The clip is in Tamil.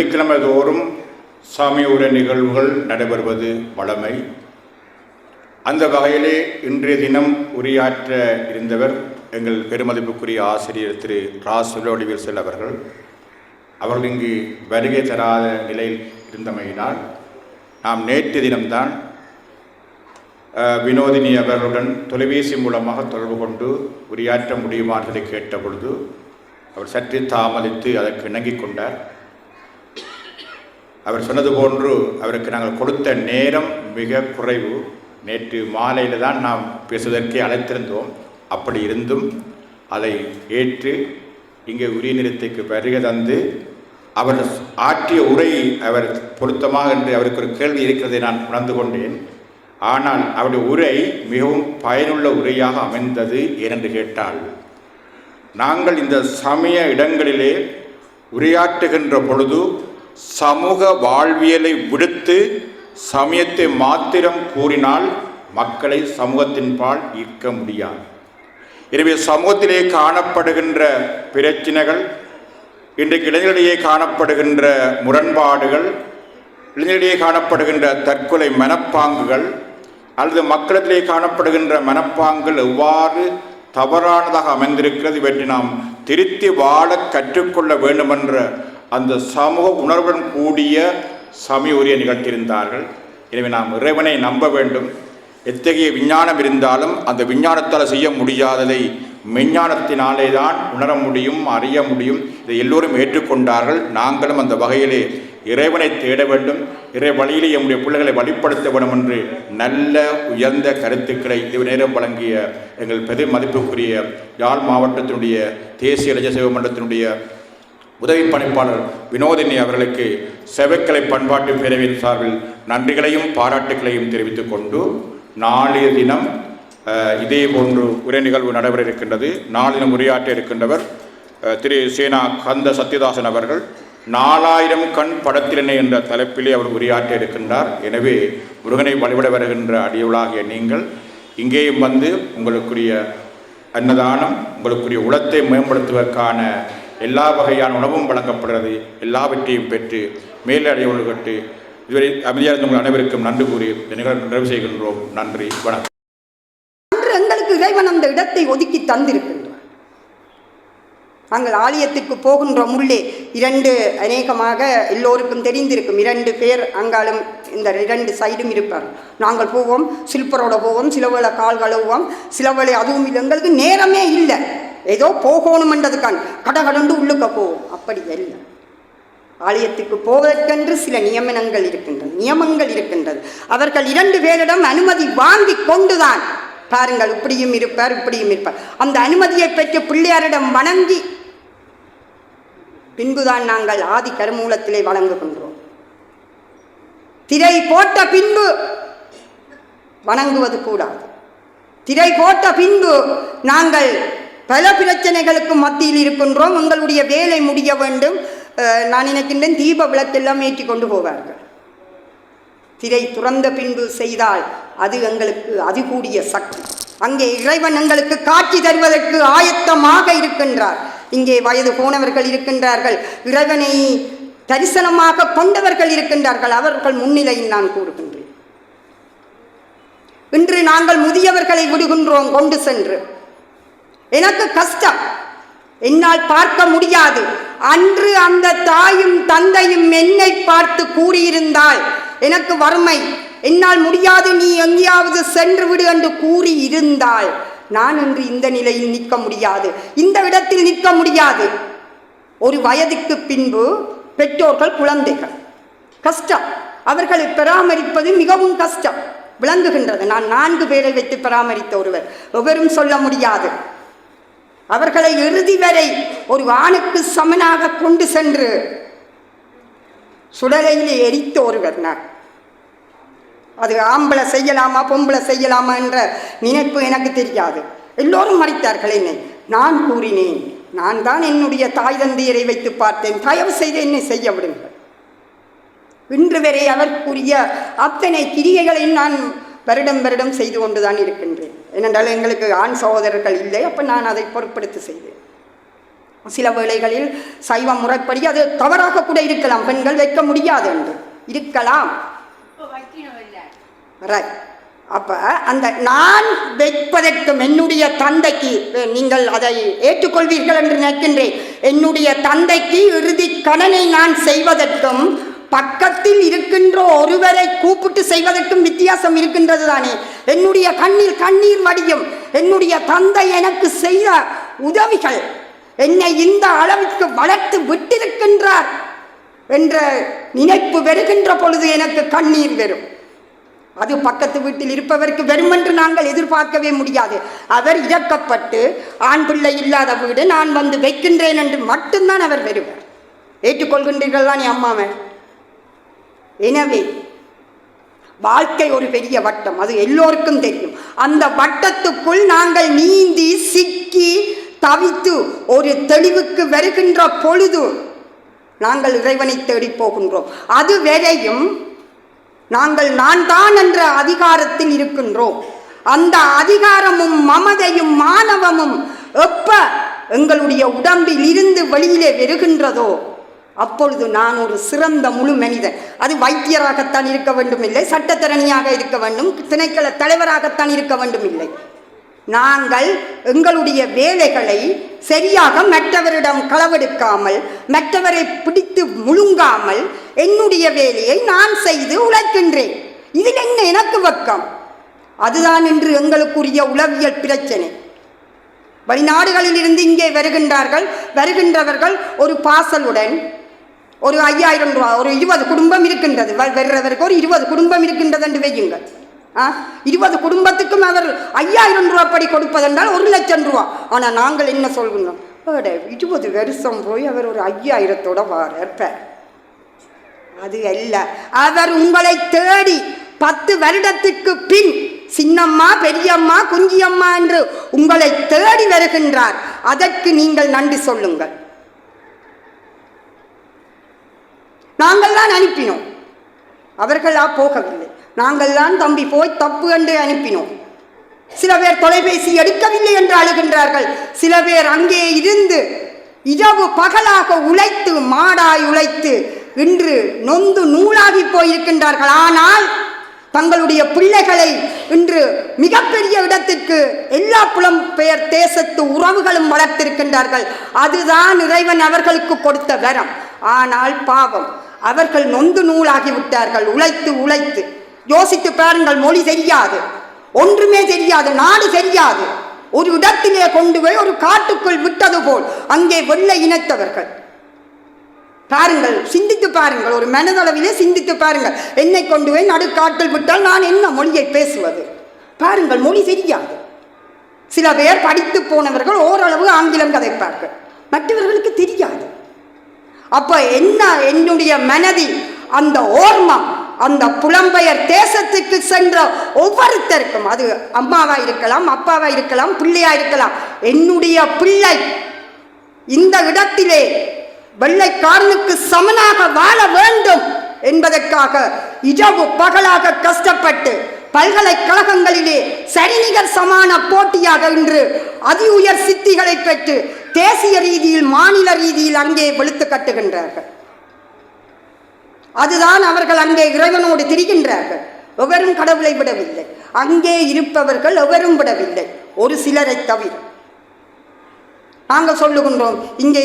வெள்ளிக்கிழமை தோறும் சாமியூர நிகழ்வுகள் நடைபெறுவது வழமை. அந்த வகையிலே இன்றைய தினம் உரையாற்ற இருந்தவர் எங்கள் பெருமதிப்புக்குரிய ஆசிரியர் திரு ரா. சுலோடிவில் செல் அவர்கள். அவர்கள் இங்கு வருகை தராத நிலையில் இருந்தமையினால் நாம் நேற்று தினம்தான் வினோதினி அவர்களுடன் தொலைபேசி மூலமாக தொடர்பு கொண்டு உரையாற்ற முடியுமா என்பதை கேட்ட பொழுது அவர் சற்று தாமதித்து அதற்கு இணங்கிக் கொண்டார். அவர் சொன்னது போன்று அவருக்கு நாங்கள் கொடுத்த நேரம் மிக குறைவு. நேற்று மாலையில் தான் நாம் பேசுவதற்கே அழைத்திருந்தோம். அப்படி இருந்தும் அதை ஏற்று இங்கே உரிய நிறுத்தைக்கு வருகை தந்து அவர் ஆற்றிய உரை அவர் பொருத்தமாக என்று அவருக்கு ஒரு கேள்வி இருக்கிறதை நான் உணர்ந்து கொண்டேன். ஆனால் அவருடைய உரை மிகவும் பயனுள்ள உரையாக அமைந்தது ஏனென்று கேட்டால் நாங்கள் இந்த சமய இடங்களிலே உரையாற்றுகின்ற பொழுது சமூக வாழ்வியலை விடுத்து சமயத்தை மாத்திரம் கூறினால் மக்களை சமூகத்தின் பால் ஈர்க்க முடியாது. எனவே சமூகத்திலே காணப்படுகின்ற பிரச்சினைகள் இன்றைக்கு இளைஞர்களிடையே காணப்படுகின்ற முரண்பாடுகள் இளைஞர்களிடையே காணப்படுகின்ற தற்கொலை மனப்பாங்குகள் அல்லது மக்களிடையே காணப்படுகின்ற மனப்பாங்குகள் எவ்வாறு தவறானதாக அமைந்திருக்கிறது இவற்றை நாம் திருத்தி வாழ கற்றுக்கொள்ள வேண்டுமென்ற அந்த சமூக உணர்வுடன் கூடிய சமய உரிய நிகழ்த்தியிருந்தார்கள். எனவே நாம் இறைவனை நம்ப வேண்டும். எத்தகைய விஞ்ஞானம் இருந்தாலும் அந்த விஞ்ஞானத்தால் செய்ய முடியாததை மெஞ்ஞானத்தினாலே தான் உணர முடியும் அறிய முடியும். இதை எல்லோரும் ஏற்றுக்கொண்டார்கள். நாங்களும் அந்த வகையிலே இறைவனை தேட வேண்டும். இறை வழியிலே நம்முடைய பிள்ளைகளை வழிப்படுத்த வேண்டும் என்று நல்ல உயர்ந்த கருத்துக்களை இது நேரம் வழங்கிய எங்கள் பெரு மதிப்புக்குரிய யாழ் மாவட்டத்தினுடைய தேசிய இளைஞர் சேவை மன்றத்தினுடைய உதவி பணிப்பாளர் வினோதினி அவர்களுக்கு செவக்கலை பண்பாட்டு பேரவையின் சார்பில் நன்றிகளையும் பாராட்டுகளையும் தெரிவித்துக் கொண்டு நாளைய தினம் இதே போன்று உரை நிகழ்வு நடைபெற இருக்கின்றது. நாளினம் உரையாற்ற இருக்கின்றவர் திரு. சேனா கந்த சத்யதாசன் அவர்கள். நாலாயிரம் கண் படத்திலனை என்ற தலைப்பிலே அவர் உரையாற்ற இருக்கின்றார். எனவே முருகனை வழிபட வருகின்ற அடியவளாகிய நீங்கள் இங்கேயும் வந்து உங்களுக்குரிய அன்னதானம் உங்களுக்குரிய உளத்தை மேம்படுத்துவதற்கான எல்லா வகையான உணவும் வழங்கப்படுகிறது. எல்லாவற்றையும் பெற்று மேலடையவர்களுக்கு இதுவரை அமைதியாக இருந்த அனைவருக்கும் நன்றி கூறி இந்த நிகழ்வு நிறைவு செய்கின்றோம். நன்றி. வணக்கம். அன்று எங்களுக்கு இறைவன் அந்த இடத்தை ஒதுக்கி தந்திருக்கின்றார். நாங்கள் ஆலயத்திற்கு போகின்ற முள்ளே இரண்டு அநேகமாக எல்லோருக்கும் தெரிந்திருக்கும். இரண்டு பேர் அங்காலும் இந்த இரண்டு சைடும் இருப்பார். நாங்கள் போவோம். சில்பரோட போவோம். சில வேளை கால் கழுவுவோம் சில வேளை அதுவும் இல்லை. எங்களுக்கு நேரமே இல்லை. ஏதோ போகணுமென்றதுக்கான். கடகடண்டு உள்ளுக்க போ. அப்படி அல்ல. ஆலயத்துக்கு போவதற்கென்று சில நியமனங்கள் இருக்கின்றன நியமங்கள் இருக்கின்றது. அவர்கள் இரண்டு பேரிடம் அனுமதி வாங்கி கொண்டுதான். பாருங்கள் இப்படியும் இருப்பார் இப்படியும் இருப்பார். அந்த அனுமதியை பெற்று பிள்ளையாரிடம் வணங்கி பின்புதான் நாங்கள் ஆதி கருமூலத்திலே வணங்குகின்றோம் திரை போட்ட பின்பு வணங்குவது கூடாது. திரை போட்ட பின்பு நாங்கள் பல பிரச்சனைகளுக்கு மத்தியில் இருக்கின்றோம். உங்களுடைய வேலை முடிய வேண்டும். நான் நினைக்கின்றேன் தீப விளக்கெல்லாம் ஏற்றி கொண்டு போவார்கள். திரை துறந்த பின்பு செய்தால் அது எங்களுக்கு அது கூடிய சக்தி. அங்கே இறைவன் எங்களுக்கு காட்சி தருவதற்கு ஆயத்தமாக இருக்கின்றார். இங்கே வயது போனவர்கள் இருக்கின்றார்கள். இறைவனை தரிசனமாக கொண்டவர்கள் இருக்கின்றார்கள். அவர்கள் முன்னிலையில் நான் கூறுகின்றேன். இன்று நாங்கள் முதியவர்களை விடுகின்றோம் கொண்டு சென்று. எனக்கு கஷ்டம். என்னால் பார்க்க முடியாது. அன்று அந்த தாயும் தந்தையும் என்னை பார்த்து கூறியிருந்தால் எனக்கு வறுமை. என்னால் முடியாது நீ எங்கேயாவது சென்று விடு என்று கூறி இருந்தால் நான் இன்று இந்த நிலையில் நிற்க முடியாது. இந்த இடத்தில் நிற்க முடியாது. ஒரு வயதுக்கு பின்பு பெற்றோர்கள் குழந்தைகள். கஷ்டம். அவர்களை பராமரிப்பது மிகவும் கஷ்டம். விளங்குகின்றது. நான் நான்கு பேரை வைத்து பராமரித்த ஒருவர். எவரும் சொல்ல முடியாது. அவர்களை இறுதி வரை ஒரு ஆணுக்கு சமனாக கொண்டு சென்று சுடலையில் எரித்த ஒருவர் நான். அது ஆம்பளை செய்யலாமா பொம்பளை செய்யலாமா என்ற நினைப்பு எனக்கு தெரியாது. எல்லோரும் மறைத்தார்கள் என்னை. நான் கூறினேன் நான் தான் என்னுடைய தாய் தந்தையரை வைத்து பார்த்தேன். தயவு செய்து என்னை செய்ய விடுங்கள். இன்று வரை அவருக்குரிய அத்தனை கிரியைகளையும் நான் வருடம் வருடம் செய்து கொண்டுதான் இருக்கின்றேன். ஏனென்றால் எங்களுக்கு ஆண் சகோதரர்கள் இல்லை அப்போ நான் அதை பொருட்படுத்தி செய்வேன். சில வேளைகளில் சைவ முறைப்படி அது தவறாக கூட இருக்கலாம் பெண்கள் வைக்க முடியாது என்று. இருக்கலாம். ரைட் அப்போ அந்த நான் வைப்பதற்கும் என்னுடைய தந்தைக்கு நீங்கள் அதை ஏற்றுக்கொள்வீர்கள் என்று நினைக்கின்றேன். என்னுடைய தந்தைக்கு இறுதி கடனை நான் செய்வதற்கும் பக்கத்தில் இருக்கின்ற ஒருவரை கூப்பிட்டு செய்வதற்கும் வித்தியாசம் இருக்கின்றது தானே என்னுடைய கண்ணில் கண்ணீர் வடியும் என்னுடைய தந்தை எனக்கு செய்த உதவிகள் என்னை இந்த அளவுக்கு வளர்த்து விட்டிருக்கின்றார் என்ற நினைப்பு வருகின்ற பொழுது எனக்கு கண்ணீர் வரும். அது பக்கத்து வீட்டில் இருப்பவருக்கு வரும் என்று நாங்கள் எதிர்பார்க்கவே முடியாது. அவர் இறக்கப்பட்டு ஆண் பிள்ளை இல்லாத வீடு நான் வந்து வைக்கின்றேன் என்று மட்டும்தான் அவர் வருவார். ஏற்றுக்கொள்கின்றீர்கள் தானே அம்மாவை? எனவே வாழ்க்கை ஒரு பெரிய வட்டம் அது எல்லோருக்கும் தெரியும். அந்த வட்டத்துக்குள் நாங்கள் நீந்தி சிக்கி தவித்து ஒரு தெளிவுக்கு வருகின்ற பொழுது நாங்கள் இறைவனை தேடி போகின்றோம். அது வரையும் நாங்கள் நான் தான் என்ற அதிகாரத்தில் இருக்கின்றோம். அந்த அதிகாரமும் மமதையும் மாணவமும் எப்ப எங்களுடைய உடம்பில் இருந்து வெளியிலே வருகின்றதோ அப்பொழுது நான் ஒரு சிறந்த முழு மனிதன். அது வைத்தியராகத்தான் இருக்க வேண்டும் இல்லை சட்டத்தரணியாக இருக்க வேண்டும் திணைக்கள தலைவராகத்தான் இருக்க வேண்டும் இல்லை. நாங்கள் எங்களுடைய வேலைகளை சரியாக மற்றவரிடம் களவெடுக்காமல் மற்றவரை பிடித்து முழுங்காமல் என்னுடைய வேலையை நான் செய்து உழைக்கின்றேன். இதில் என்ன எனக்கு வெக்கம்? அதுதான் இன்று எங்களுக்குரிய உளவியல் பிரச்சனை. வெளிநாடுகளில் இருந்து இங்கே வருகின்றார்கள். வருகின்றவர்கள் ஒரு பாசலுடன் ஒரு ஐயாயிரம் ரூபா ஒரு இருபது குடும்பம் இருக்கின்றது. வ- வருகிறவருக்கு ஒரு இருபது குடும்பம் இருக்கின்றது என்று வையுங்கள். ஆ? இருபது குடும்பத்துக்கும் அவர் ஐயாயிரம் ரூபா படி கொடுப்பதென்றால் ஒரு லட்சம் ரூபா. ஆனால் நாங்கள் என்ன சொல்கிறோம் இருபது வருஷம் போய் அவர் ஒரு ஐயாயிரத்தோட வாரப்ப. அது அல்ல. அவர் உங்களை தேடி பத்து வருடத்துக்கு பின் சின்னம்மா பெரியம்மா குஞ்சியம்மா என்று உங்களை தேடி வருகின்றார். அதற்கு நீங்கள் நன்றி சொல்லுங்கள். நாங்கள் தான் அனுப்பினோம். அவர்களா போகவில்லை. நாங்கள் தான் தம்பி போய் தப்பு என்று அனுப்பினோம். சில பேர் தொலைபேசி எடுக்கவில்லை என்று அழுகின்றார்கள். சில பேர் அங்கே இருந்து இரவு பகலாக உழைத்து மாடாய் உழைத்து இன்று நொந்து நூலாகி போயிருக்கின்றார்கள். ஆனால் தங்களுடைய பிள்ளைகளை இன்று மிகப்பெரிய இடத்திற்கு எல்லா புலம் பெயர் தேசத்து உறவுகளும் வளர்த்திருக்கின்றார்கள். அதுதான் இறைவன் அவர்களுக்கு கொடுத்த வரம். ஆனால் பாவம் அவர்கள் நொந்து நூலாகி விட்டார்கள் உழைத்து உழைத்து. யோசித்து பாருங்கள் மொழி தெரியாது. ஒன்றுமே தெரியாது நாடு தெரியாது. ஒரு இடத்திலே கொண்டு போய் ஒரு காட்டுக்குள் விட்டது போல் அங்கே வெள்ளை இனத்தவர்கள் பாருங்கள் சிந்தித்து பாருங்கள். ஒரு மனதளவிலே சிந்தித்து பாருங்கள். என்னை கொண்டு போய் நடுக்காட்டில் விட்டால் நான் என்ன மொழியை பேசுவது? பாருங்கள் மொழி தெரியாது. சில பேர் படித்து போனவர்கள் ஓரளவு ஆங்கிலம் கதைப்பார்கள். மற்றவர்களுக்கு தெரியாது. அப்போ என்ன என்னுடைய மனதில் அந்த ஓர்மம் அந்த புலம்பெயர் தேசத்துக்கு சென்ற ஒவ்வொருத்தருக்கும் அது அம்மாவா இருக்கலாம் அப்பாவா இருக்கலாம் பிள்ளையா இருக்கலாம் என்னுடைய பிள்ளை இந்த இடத்திலே வெள்ளைக்காரனுக்கு சமனாக வாழ வேண்டும் என்பதற்காக இரவு பகலாக கஷ்டப்பட்டு பல்கலைக்கழகங்களிலே சரிநிகர் சமான போட்டியாக இன்று அதி உயர் சித்திகளை பெற்று தேசிய ரீதியில் மாநில ரீதியில் அங்கே வெளுத்து கட்டுகின்றார்கள். அதுதான் அவர்கள் அங்கே இறைவனோடு திரிகின்றார்கள். எவரும் கடவுளை விடவில்லை. அங்கே இருப்பவர்கள் எவரும் விடவில்லை. ஒரு சிலரை தவிர. நாங்கள் சொல்லுகின்றோம் இங்கே